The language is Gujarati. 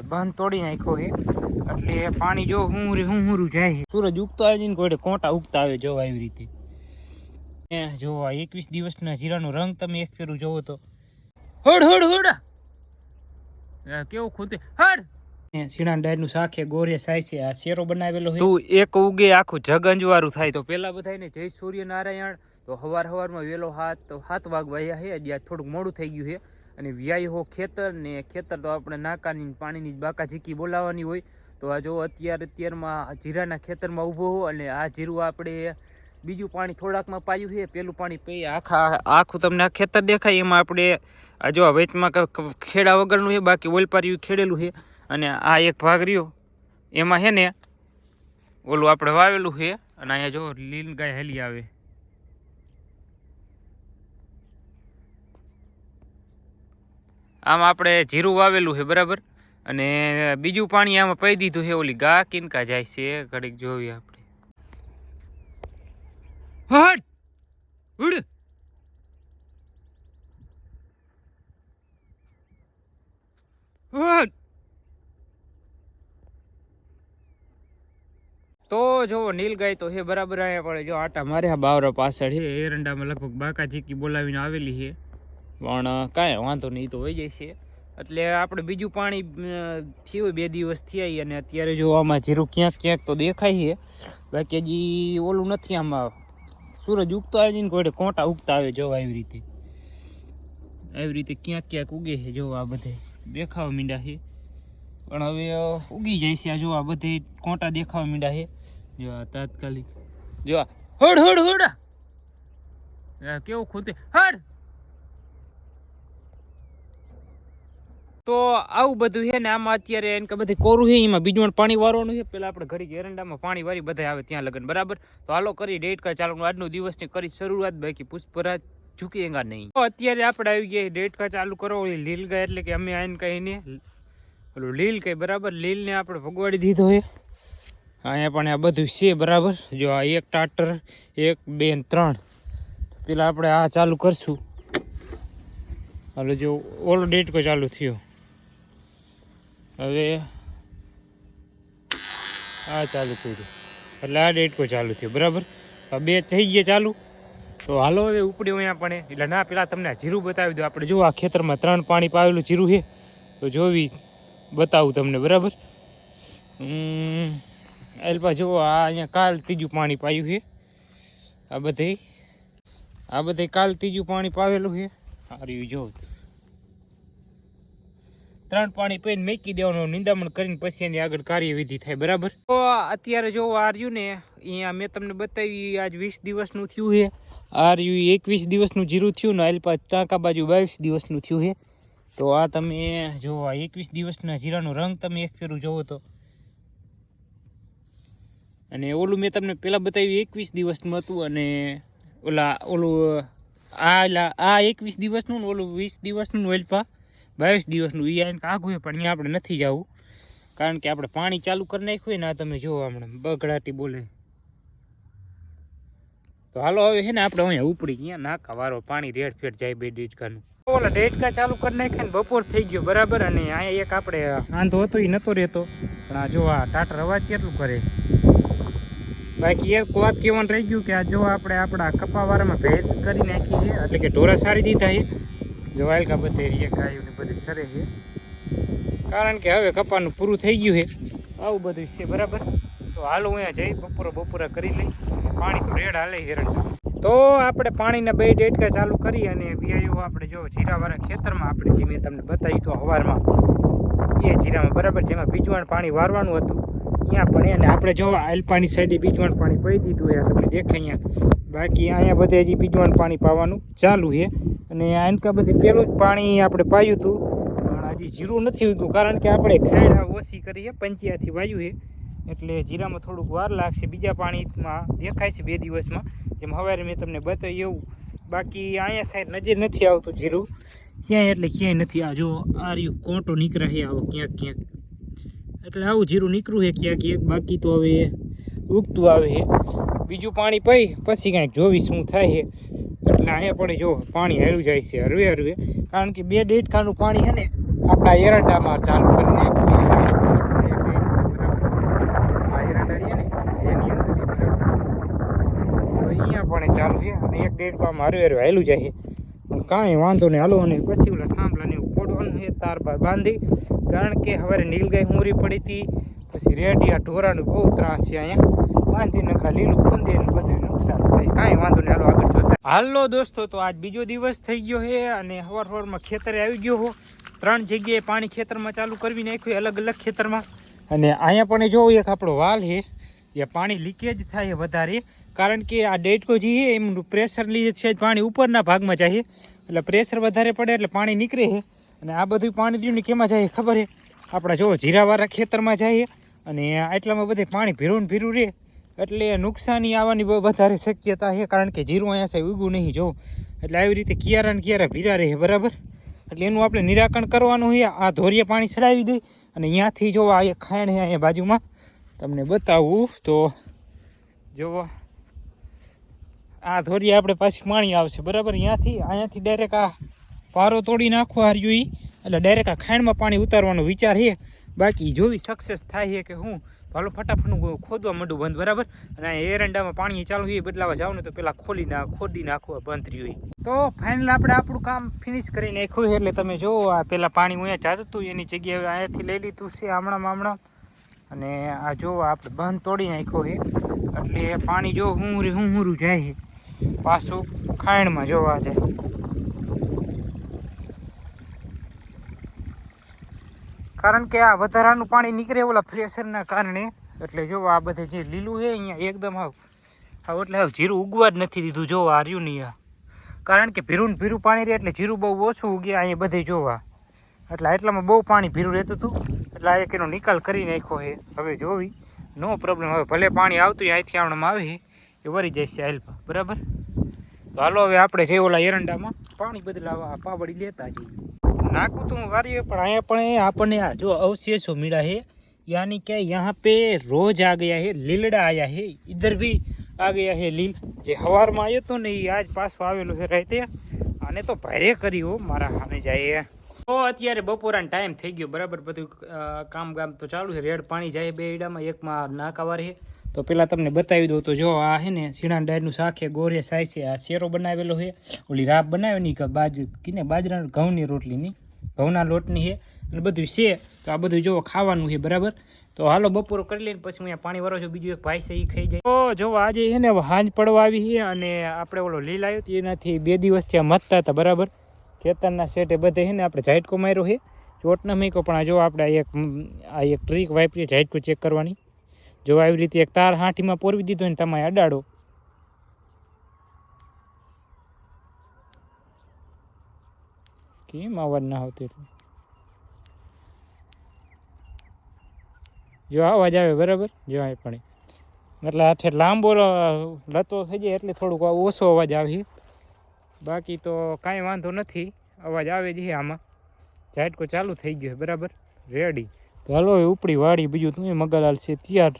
આપણે બંધ તોડી નાખ્યો છે એટલે પાણી જો હું હું હું જાય છે સૂરજ ઉગતો આવે છે ને કોઈ કોટા ઉગતા આવે જોવા આવી રીતે. એ જો આ એકવીસ દિવસના જીરાનો રંગ તમે એક ફેરું જોવો તો. હડ હડ હડ. કેવું ખૂતે હડ. સીણા ડાયરનું છે ગોરે સાય છે આ શેરો બનાવેલો તું એક ઉગે આખું જગ અંજવારું થાય તો પેલા બધાને જય સૂર્યનારાયણ. તો હવાર હવારમાં વેલો હાથ તો હાથ વાગવા છે હજી થોડુંક મોડું થઈ ગયું છે અને વ્યાય હો ખેતર ને ખેતર તો આપણે નાકાની પાણીની જ બાકા ઝીકી બોલાવવાની હોય. તો આ જો અત્યારે અત્યારમાં જીરાના ખેતરમાં ઊભો હો અને આ જીરું આપણે બીજું પાણી થોડાકમાં પાયું છે. પેલું પાણી પી આખા આખું તમને આ ખેતર દેખાય. એમાં આપણે આ જો વેચમાં ખેડા વગરનું છે, બાકી ઓલપાર્યું ખેડેલું છે. અને આ એક ભાગ રહ્યો. એમાં છે ને ઓલું આપણે વાવેલું છે. અને અહીંયા જો લીલ ગાય હેલી આવે. આમ આપણે જીરું વાવેલું છે બરાબર? અને બીજું પાણી આમાં પઈ દીધું છે ઓલી ગા કિનકા જાય છે ઘડીક જોઈએ આપણે. હટ! ઉડ! હટ! તો જો નીલગાય તો હે બરાબર અહીંયા પડે જો આટા મારે બાવરા પાછળ છે એરંડામાં લગભગ બાકા ચીકી બોલાવીને આવેલી છે. પણ કાંઈ વાંધો નહીં તો હોઈ જાય છે. એટલે આપણે બીજું પાણી થયું, બે દિવસ થયા અને અત્યારે જો આમાં જીરું ક્યાંક ક્યાંક તો દેખાય છે. બાકી હજી ઓલું નથી આમાં સૂરજ ઉગતો આવે છે ને કોઈ કોંટા ઉગતા આવે જો આવી રીતે. આવી રીતે ક્યાંક ક્યાંક ઉગે છે જો આ બધે. દેખાવા મીંડા છે. પણ હવે ઉગી જાય છે આ જો આ બધે કોંટા દેખાવા મીંડા છે. જો આ તાત્કાલિક. જો આ, હડ હડ હડ! કેવું ખૂતે હડ! તો આવું બધું છે ને, આમાં અત્યારે એને કે બધી કોરું છે, એમાં બીજું પાણી વારવાનું છે. પેલા આપણે ઘડી એરંડામાં પાણી વારી બધા આવે ત્યાં લગન, બરાબર? તો હાલો કરી ડેટકા ચાલુ આજનો દિવસની કરી શરૂઆત, બાકી પુષ્પરાજ ઝૂકી એંગા નહીં. તો અત્યારે આપણે આવી ગયા ડેટકા ચાલુ કરો લીલ ગાય, એટલે કે અમે આને કહીને પેલું લીલ કઈ બરાબર? લીલને આપણે ભગવાડી દીધો છે. અહીંયા પણ આ બધું છે, બરાબર? જો આ એક ટાટર, એક, બે ત્રણ. પેલા આપણે આ ચાલુ કરશું. હાલો, જો ઓલો ડેટકો ચાલુ થયો. હવે આ ચાલુ થયું એટલે આ ડેટકો ચાલુ થયો, બરાબર? બે થઈ ગયા ચાલુ. તો હાલો હવે ઉપડી અહીંયા પણ એટલે ના, પેલા તમને જીરું બતાવી દો આપણે જો આ ખેતરમાં ત્રણ પાણી પાવેલું જીરું છે. તો જોવી, બતાવું તમને, બરાબર? અલ્પા જુઓ આ અહીંયા કાલ ત્રીજું પાણી પાયું છે. આ બધે આ બધે કાલ ત્રીજું પાણી પાવેલું છે. સારું રહ્યું જો ત્રણ પાણી પીને મેકી દેવાનું, નિંદામણ કરીને પછી એની આગળ કાર્યવિધિ થાય, બરાબર? તો અત્યારે જો આર્યું ને અહીંયા મેં તમને બતાવી, આજ વીસ દિવસનું થયું છે. આર્યું એકવીસ દિવસનું જીરું થયું ને આલપા ટાંકા બાજુ બાવીસ દિવસનું થયું છે. તો આ તમે જો, આ એકવીસ દિવસના જીરાનો રંગ તમે એક ફેરું જોવો તો. અને ઓલું મેં તમને પહેલાં બતાવ્યું, એકવીસ દિવસનું હતું અને ઓલા, ઓલું, આ આ એકવીસ દિવસનું ને ઓલું વીસ દિવસનું ને ઓલપા બાવીસ દિવસનું એ આઘું છે પણ અહીંયા આપણે નથી જવું. કારણ કે આપણે પાણી ચાલુ કરી નાખ્યું હોય ને આ તમે જુઓ હમણાં, બગડાટી બોલે. તો હાલો હવે છે ને આપણે અહીંયા ઉપડી ગયા નાખા વારો, પાણી રેડ ફેડ જાય બે ડેટકાનું ઓલા ડેટકા ચાલુ કરી નાખ્યા ને બપોર થઈ ગયો, બરાબર? અને અહીંયા એક આપણે આંધો હતો એ નતો રહેતો. પણ આ જો આ ટાટર અવાજ કેટલું કરે. બાકી એક વાત કહેવાનું રહી ગયું કે આ જો આપણે આપણા કપાવાળામાં ભેજ કરી નાખી છે, એટલે કે ઢોરા સારી દીધા છે. જો વાયલકા બધે ને બધી સરે છે. કારણ કે હવે કપાનું પૂરું થઈ ગયું છે. આવું બધું છે, બરાબર? તો હાલો અહીંયા જઈ, બપોરા બપોરા કરી લઈ. પાણી તો રેડ હાલે હેરણ તો આપણે પાણીના બે ડેટકા ચાલુ કરી અને વ્યાયો આપણે જો જીરાવાળા ખેતરમાં આપણે જે મેં તમને બતાવ્યું તો હવારમાં, એ જીરામાં, બરાબર? જેમાં બીજવાણ પાણી વારવાનું હતું. અહીંયા પણ એને આપણે જો આલપાની સાઈડે બીજવાણ પાણી પી દીધું એ તમને દેખાય અહીંયા. બાકી અહીંયા બધે હજી બીજવાણ પાણી પાવાનું ચાલુ છે. અને આનકા બધી પહેલું જ પાણી આપણે પાયું હતું. પણ હજી જીરું નથી ઉગ્યું, કારણ કે આપણે ખેડા ઓછી કરી છે પંચિયાથી વાયું છે. એટલે જીરામાં થોડુંક વાર લાગશે. બીજા પાણીમાં દેખાય છે બે દિવસમાં. જેમ સવારે મેં તમને બતાવ્યું એવું. બાકી અહીંયા સાઈડ નજર નથી આવતું જીરું. ક્યાંય એટલે ક્યાંય નથી આ જો આ રહ્યું, કોંટો નીકળે છે આવો ક્યાંક ક્યાંક. એટલે આવું જીરું નીકળ્યું છે ક્યાંક ક્યાંક. બાકી તો હવે ઉગતું આવે છે. બીજું પાણી પી પછી કાંઈક જોવી શું થાય છે. એટલે અહીંયા પણ જો પાણી હેરું જાય છે હરવે હરવે. કારણ કે બે ડેટકાનું પાણી છે ને, આપણા એરંડામાં ચાલુ કરીને અહીંયા પણ ચાલુ છે અને એક ડેટકામાં હરવે હરવે હેલું જાય છે. કાંઈ વાંધો નહીં, હાલો, અને પછી ઓલા થાંભલાને એવું છે, તાર બાર બાંધી. કારણ કે હવે નીલગાય હુંરી પડી હતી, પછી રેડિયા ઢોરાનું બહુ ત્રાસ છે અહીંયા. બાંધી નખા લીલું ખૂંદી બધું. હાલો દોસ્તો, તો આજ બીજો દિવસ થઈ ગયો છે અને સવાર સવારમાં ખેતરે આવી ગયો હો. ત્રણ જગ્યાએ પાણી ખેતરમાં ચાલુ કરવી નાખ્યું, અલગ અલગ ખેતરમાં. અને અહીંયા પણ જોવું એક આપણો વાલ છે જે પાણી લીકેજ થાય વધારે. કારણ કે આ ડેટકો જે છે, એમનું પ્રેશર લીધે છે, પાણી ઉપરના ભાગમાં જાય એટલે પ્રેશર વધારે પડે એટલે પાણી નીકળે છે. અને આ બધું પાણી રહ્યું ને કેમાં જાય ખબર છે? આપણા જો જીરાવાળા ખેતરમાં જાય અને આટલામાં બધે પાણી ભીરું ભીરું રહે. એટલે નુકસાની આવવાની વધારે શક્યતા છે, કારણ કે જીરું અહીંયા સાહેબ ઉગું નહીં, જો. એટલે આવી રીતે કિયારા ને કિયારા ભીરા રહે, બરાબર? એટલે એનું આપણે નિરાકરણ કરવાનું છે, આ ધોરીએ પાણી ચડાવી દઈ અને અહીંયાથી જો આ ખાયણ છે અહીંયા બાજુમાં, તમને બતાવું તો, જોવો. આ ધોરીએ આપણે પાછી પાણી આવશે, બરાબર? અહીંયાથી અહીંયાથી ડાયરેક્ટ આ પારો તોડી નાખવા હાર્યું એટલે ડાયરેક્ટ આ ખાયણમાં પાણી ઉતારવાનો વિચાર છે. બાકી જોવી સક્સેસ થાય છે કે હું? ભાલો ફટાફટનું ખોદવા માંડું બંધ, બરાબર? અને એરંડામાં પાણી ચાલુ હોય બદલાવા જાવ ને તો પેલા ખોલી ના ખોદી નાખવા બંધ રહ્યું હોય. તો ફાઇનલ આપણે આપણું કામ ફિનિશ કરી નાખ્યું એટલે તમે જો આ પેલા પાણી અહીંયા જાતું હતું, એની જગ્યાએ અહીંયાથી લઈ લીધું છે હમણાં હમણાં અને આ જો આપણે બંધ તોડી નાખ્યો છે. એટલે પાણી જો હું હું હુંરું જાય પાછું ખાયણમાં જોવા જાય. કારણ કે આ વધારાનું પાણી નીકળે ઓલા પ્રેશરના કારણે. એટલે જો આ બધે જે લીલું છે અહીંયા, એકદમ હાવ હાવ એટલે હાવ જીરું ઉગવા જ નથી દીધું જોવા આ રહ્યું નહીં આ કારણ કે ભીરું ભીરું પાણી રહે એટલે જીરું બહુ ઓછું ઉગ્યા અહીંયા બધે જોવા. એટલે એટલામાં બહુ પાણી ભીરું રહેતું હતું. એટલે આ એક એનો નિકાલ કરી નાખ્યો છે હવે જોવી. નો પ્રોબ્લેમ હવે ભલે પાણી આવતું અહીંથી આવવામાં આવે એ વરી જાય છે હેલ્પ બરાબર? તો હાલો, હવે આપણે જે ઓલા એરંડામાં. પાણી બદલાવા પાવડી લેતા જઈએ. નાખું તો હું વારીએ પણ અહીંયા પણ એ આપણને આ જો અવશેષો मिला है यानी कि यहाँ पे रोज आ गया है લીલડા આયા है इधर भी આ ગયા है લીલ જે હવારમાં આવ્યો તો ને એ આજ પાછો આવેલો છે રાતે આને તો ભારે કર્યું મારા સામે જાય તો અત્યારે બપોરાનો ટાઈમ થઈ ગયો, બરાબર? બધું કામ કામ તો ચાલુ છે. રેડ પાણી જાય બે ઈડામાં, એકમાં નાકાવાર છે તો પેલા તમને બતાવી દઉં તો જો, આ છે ને, સીણા ડાયરનું શાક છે ગોરે સાય છે, આ શેરો બનાવેલો છે. ઓલી રાબ બનાવેલી કે બાજ, કીને બાજરા ઘઉંની રોટલીની, ઘઉંના લોટની છે. અને બધું છે, તો આ બધું જો ખાવાનું છે, બરાબર? તો હાલો, બપોરો કરી લઈને પછી હું પાણી વાળો છું, બીજું એક ભાઈ છે એ ખાઈ જાય. તો જો આજે છે ને હાંજ પડવા આવી છે, અને આપણે ઓલો લીલ આવ્યો એનાથી બે દિવસથી ત્યાં મથતા હતા, બરાબર? ખેતરના સેટે બધે છે ને આપણે ઝાટકો માર્યો છે ચોટના મૂક્યો પણ આ જો આપણે એક, આ એક ટ્રીક વાપરીએ, ઝાટકો ચેક કરવાની. જો આવી રીતે એક તાર હાંઠીમાં પોરવી દીધો ને તમે અડાડો. કેમ અવાજ ના આવતો જો અવાજ આવે બરાબર? જો આ પણ. એટલે હાથે લાંબો લતો થઈ જાય એટલે થોડુંક ઓછો અવાજ આવે બાકી તો કાંઈ વાંધો નથી. અવાજ આવે છે આમાં. ઝાટકો ચાલુ થઈ ગયો બરાબર? રેડી તો હાલો ઉપડી વાડી બીજું તું મગલાલ છે, તૈયાર.